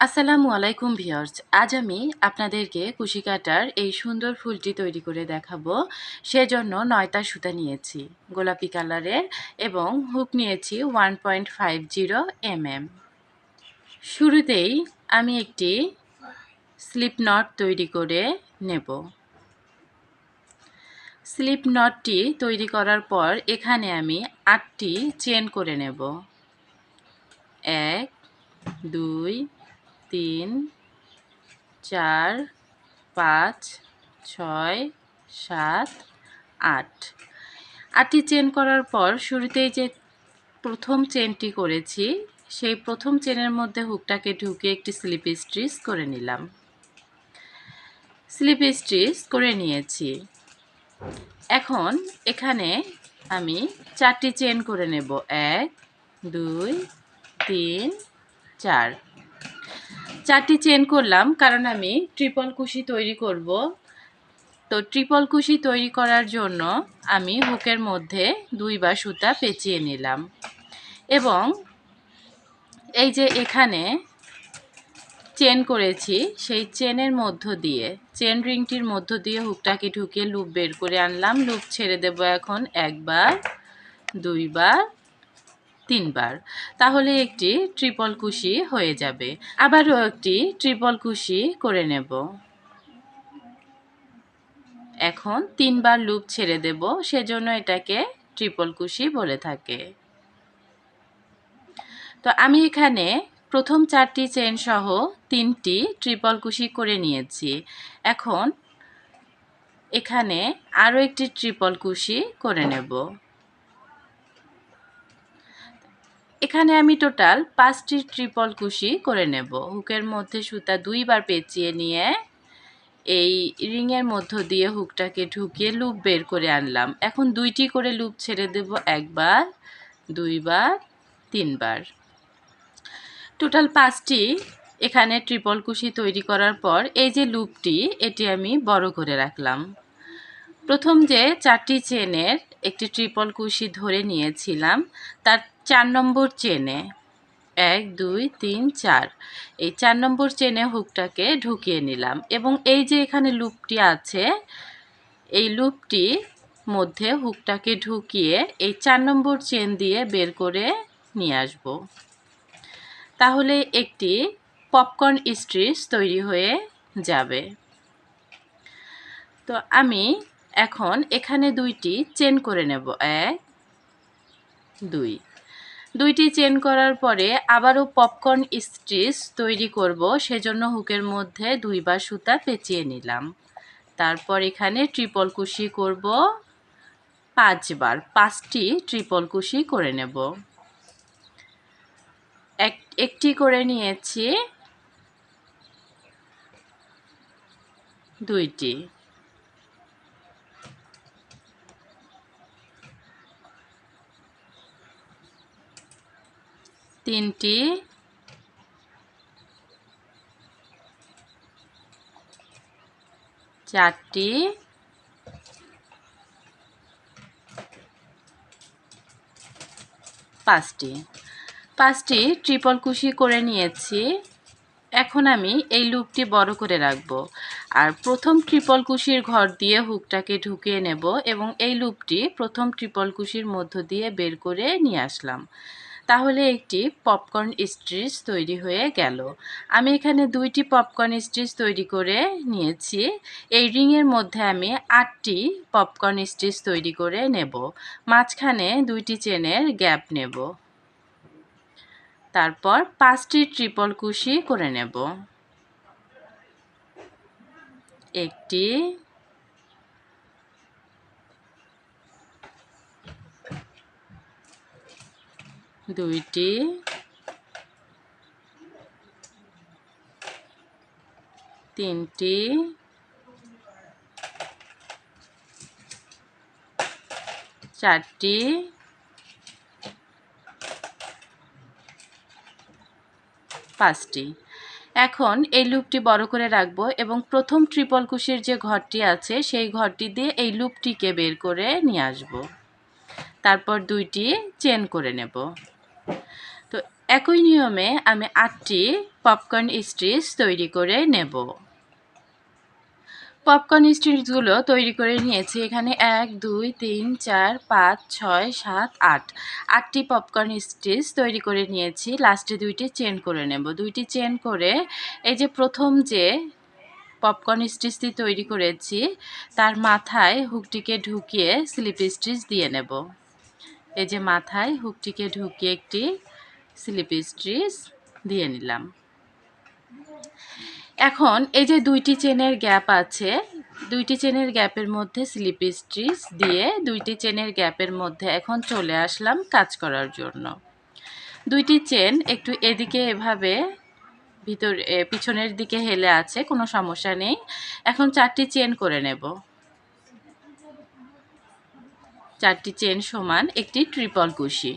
আসসালামু আলাইকুম ভিউয়ার্স। আজ আমি আপনাদেরকে কুশি কাটার এই সুন্দর ফুলটি তৈরি করে দেখাবো। সেজন্য নয়টা সুতা নিয়েছি। গোলাপি কালারের এবং হুক নিয়েছি one point five zero mm শুরুতেই আমি একটি স্লিপ নট তৈরি করে নেব। স্লিপ নটটি তৈরি করার পর এখানে আমি আটটি চেন করে নেব। এক, দুই তিন, চার, পাঁচ, ছয়, সাত, আট। আটটি চেন করার পর শুরুতেই যে প্রথম চেনটি করেছি, সেই প্রথম চেনের মধ্যে হুকটাকে ঢুকে একটি স্লিপ স্ট্রিচ করে নিলাম। স্লিপ স্ট্রিচ করে নিয়েছি। এখন এখানে আমি চারটি চেন করে নেব। এক, দুই, তিন, চার। চারটি চেন করলাম, কারণ আমি ট্রিপল কুশি তৈরি করব। তো ট্রিপল কুশি তৈরি করার জন্য আমি হুকের মধ্যে দুইবার সুতা পেঁচিয়ে নিলাম। এবং এই যে এখানে চেন করেছি, সেই চেনের মধ্য দিয়ে চেন রিংটির মধ্য দিয়ে হুকটাকে ঢুকিয়ে লুপ বের করে আনলাম। লুপ ছেড়ে দেব এখন একবার, দুইবার তিনবার, তাহলে একটি ট্রিপল কুশি হয়ে যাবে। আবারও একটি ট্রিপল কুশি করে নেব। এখন তিনবার লুপ ছেড়ে দেব, সেজন্য এটাকে ট্রিপল কুশি বলে থাকে। তো আমি এখানে প্রথম চারটি চেন সহ তিনটি ট্রিপল কুশি করে নিয়েছি। এখন এখানে আরও একটি ট্রিপল কুশি করে নেব। এখানে আমি টোটাল পাঁচটি ট্রিপল কুশি করে নেব। হুকের মধ্যে সুতা দুইবার পেঁচিয়ে নিয়ে এই রিংয়ের মধ্য দিয়ে হুকটাকে ঢুকিয়ে লুপ বের করে আনলাম। এখন দুইটি করে লুপ ছেড়ে দেব, একবার, দুইবার, তিনবার। টোটাল পাঁচটি এখানে ট্রিপল কুশি তৈরি করার পর এই যে লুপটি, এটি আমি বড় করে রাখলাম। প্রথম যে চারটি চেনের একটি ট্রিপল কুশি ধরে নিয়েছিলাম, তার চার নম্বর চেনে। এক, দুই, তিন, চার। এই চার নম্বর চেনে হুকটাকে ঢুকিয়ে নিলাম এবং এই যে এখানে লুপটি আছে, এই লুপটি মধ্যে হুকটাকে ঢুকিয়ে এই চার নম্বর চেন দিয়ে বের করে নিয়ে আসব। তাহলে একটি পপকর্ন স্ট্রিচ তৈরি হয়ে যাবে। তো আমি এখন এখানে দুইটি চেন করে নেব। এক, দুই। দুইটি চেন করার পরে আবারও পপকর্ন স্টিচ তৈরি করব, সেজন্য হুকের মধ্যে দুইবার সুতা পেঁচিয়ে নিলাম। তারপর এখানে ট্রিপল কুশি করব, পাঁচবার, পাঁচটি ট্রিপল কুশি করে নেব। এক, একটি করে নিয়েছি, দুইটি। তিনটি। চারটি। পাঁচটি। পাঁচটি ট্রিপল কুশি করে নিয়েছি। এখন আমি এই লুপটি বড় করে রাখব। আর প্রথম ট্রিপল কুশির ঘর দিয়ে হুকটাকে ঢুকিয়ে নেব এবং এই লুপটি প্রথম ট্রিপল কুশির মধ্য দিয়ে বের করে নিয়ে আসলাম। তাহলে একটি পপকর্ন স্ট্রিচ তৈরি হয়ে গেল। আমি এখানে দুইটি পপকর্ন স্ট্রিচ তৈরি করে নিয়েছি। এই রিংয়ের মধ্যে আমি আটটি পপকর্ন স্ট্রিচ তৈরি করে নেব। মাঝখানে দুইটি চেনের গ্যাপ নেব। তারপর পাঁচটি ট্রিপল কুশি করে নেব। একটি দুইটি। তিনটি। চারটি। পাঁচটি। এখন এই লুপটি বড় করে রাখব এবং প্রথম ট্রিপল কুশির যে ঘরটি আছে, সেই ঘরটি দিয়ে এই লুপটিকে বের করে নিয়ে আসব। তারপর দুইটি চেন করে নেব। একই নিয়মে আমি আটটি পপকর্ন স্টিচ তৈরি করে নেব। পপকর্ন স্টিচগুলো তৈরি করে নিয়েছি এখানে এক, দুই, তিন, চার, পাঁচ, ছয়, সাত, আট। আটটি পপকর্ন স্টিচ তৈরি করে নিয়েছি। লাস্টে দুইটি চেন করে নেব। দুইটি চেন করে এই যে প্রথম যে পপকর্ন স্টিচটি তৈরি করেছি, তার মাথায় হুকটিকে ঢুকিয়ে স্লিপ স্টিচ দিয়ে নেব। এই যে মাথায় হুকটিকে ঢুকিয়ে একটি স্লিপ স্টিচ দিয়ে নিলাম। এখন এই যে দুইটি চেনের গ্যাপ আছে, দুইটি চেনের গ্যাপের মধ্যে স্লিপ স্টিচ দিয়ে দুইটি চেনের গ্যাপের মধ্যে এখন চলে আসলাম কাজ করার জন্য। দুইটি চেন একটু এদিকে এভাবে ভিতর পিছনের দিকে হেলে আছে, কোনো সমস্যা নেই। এখন চারটি চেন করে নেব। চারটি চেন সমান একটি ট্রিপল কুশি।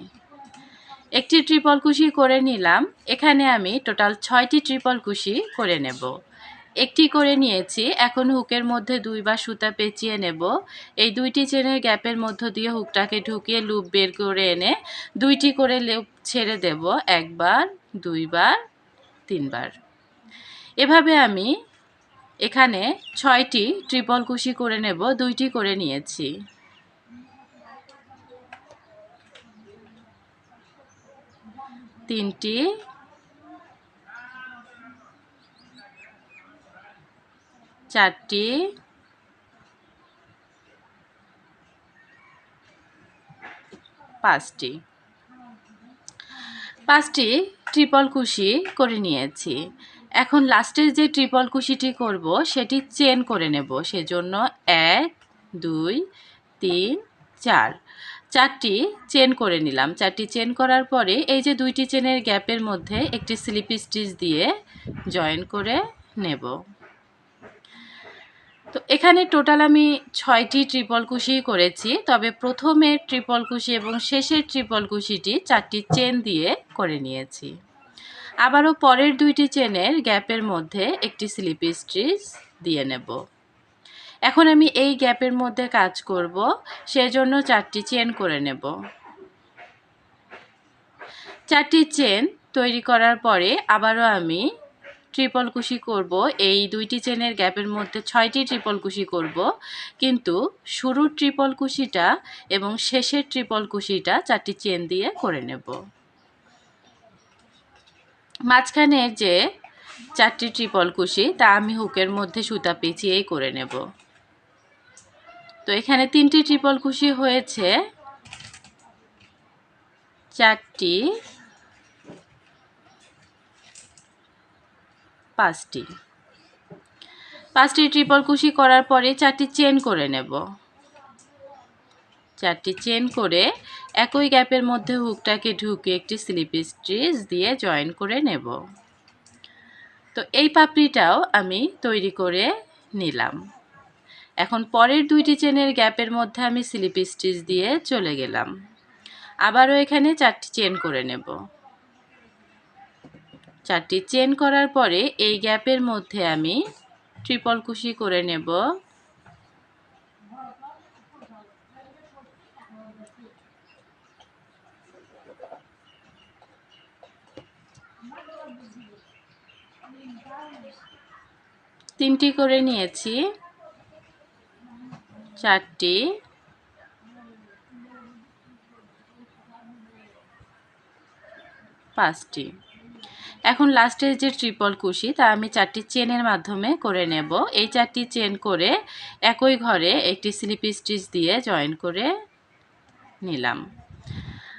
একটি ট্রিপল কুশি করে নিলাম। এখানে আমি টোটাল ছয়টি ট্রিপল কুশি করে নেব। একটি করে নিয়েছি, এখন হুকের মধ্যে দুইবার সুতা পেঁচিয়ে নেব। এই দুইটি চেনের গ্যাপের মধ্য দিয়ে হুকটাকে ঢুকিয়ে লুপ বের করে এনে দুইটি করে লুপ ছেড়ে দেব, একবার, দুইবার, তিনবার। এভাবে আমি এখানে ছয়টি ট্রিপল কুশি করে নেব, দুইটি করে নিয়েছি। তিনটি। চারটি। পাঁচটি। পাঁচটি ট্রিপল কুশি করে নিয়েছি। এখন লাস্টের যে ট্রিপল কুশিটি করব, সেটি চেন করে নেব। সেজন্য এক, দুই, তিন, চার। চারটি চেন করে নিলাম। চারটি চেন করার পরে এই যে দুইটি চেনের গ্যাপের মধ্যে একটি স্লিপ স্টিচ দিয়ে জয়েন করে নেব। তো এখানে টোটাল আমি ছয়টি ট্রিপল কুশি করেছি, তবে প্রথমে ট্রিপল কুশি এবং শেষের ট্রিপল কুশিটি চারটি চেন দিয়ে করে নিয়েছি। আবারও পরের দুইটি চেনের গ্যাপের মধ্যে একটি স্লিপ স্টিচ দিয়ে নেব। এখন আমি এই গ্যাপের মধ্যে কাজ করব, সেজন্য চারটি চেন করে নেব। চারটি চেন তৈরি করার পরে আবারও আমি ট্রিপল কুশি করব। এই দুইটি চেনের গ্যাপের মধ্যে ছয়টি ট্রিপল কুশি করব, কিন্তু শুরুর ট্রিপল কুশিটা এবং শেষের ট্রিপল কুশিটা চারটি চেন দিয়ে করে নেব। মাঝখানে যে চারটি ট্রিপল কুশি, তা আমি হুকের মধ্যে সুতা পেঁচিয়েই করে নেব। তো এখানে তিনটি ট্রিপল কুশি হয়েছে। চারটি, পাঁচটি। পাঁচটি ট্রিপল কুশি করার পরে চারটি চেন করে নেব। চারটি চেন করে একই গ্যাপের মধ্যে হুকটাকে ঢুকে একটি স্লিপ স্টিচ দিয়ে জয়েন করে নেব। তো এই পাপড়িটাও আমি তৈরি করে নিলাম। এখন পরের দুইটি চেনের গ্যাপের মধ্যে আমি স্লিপ স্টিচ দিয়ে চলে গেলাম। আবারও এখানে চারটি চেন করে নেব। চারটি চেন করার পরে এই গ্যাপের মধ্যে আমি ট্রিপল কুশি করে নেব। তিনটি করে নিয়েছি। চারটি। পাঁচটি। এখন লাস্টের যে ট্রিপল কুশি, তা আমি চারটি চেনের মাধ্যমে করে নেব। এই চারটি চেন করে একই ঘরে একটি স্লিপ স্টিচ দিয়ে জয়েন করে নিলাম।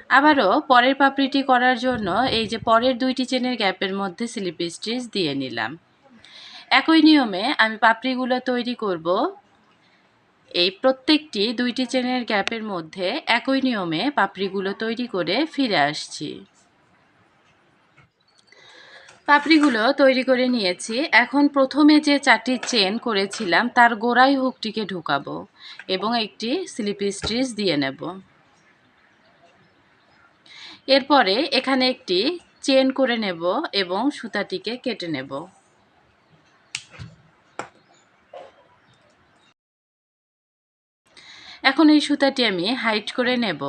আবারও পরের পাপড়িটি করার জন্য এই যে পরের দুইটি চেনের গ্যাপের মধ্যে স্লিপ স্টিচ দিয়ে নিলাম। একই নিয়মে আমি পাপড়িগুলো তৈরি করব। এই প্রত্যেকটি দুইটি চেনের গ্যাপের মধ্যে একই নিয়মে পাপড়িগুলো তৈরি করে ফিরে আসছি। পাপড়িগুলো তৈরি করে নিয়েছি। এখন প্রথমে যে চারটি চেন করেছিলাম, তার গোড়াই হুকটিকে ঢুকাবো এবং একটি স্লিপি স্টিচ দিয়ে নেব। এরপরে এখানে একটি চেন করে নেব এবং সুতাটিকে কেটে নেব। এখন এই সুতাটি আমি হাইট করে নেব।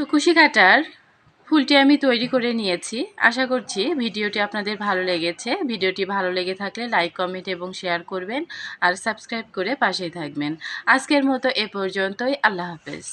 তো খুশি কাটার ফুলটি আমি তৈরি করে নিয়েছি। আশা করছি ভিডিওটি আপনাদের ভালো লেগেছে। ভিডিওটি ভালো লেগে থাকলে লাইক, কমেন্ট এবং শেয়ার করবেন আর সাবস্ক্রাইব করে পাশেই থাকবেন। আজকের মতো এ পর্যন্তই। আল্লাহ হাফেজ।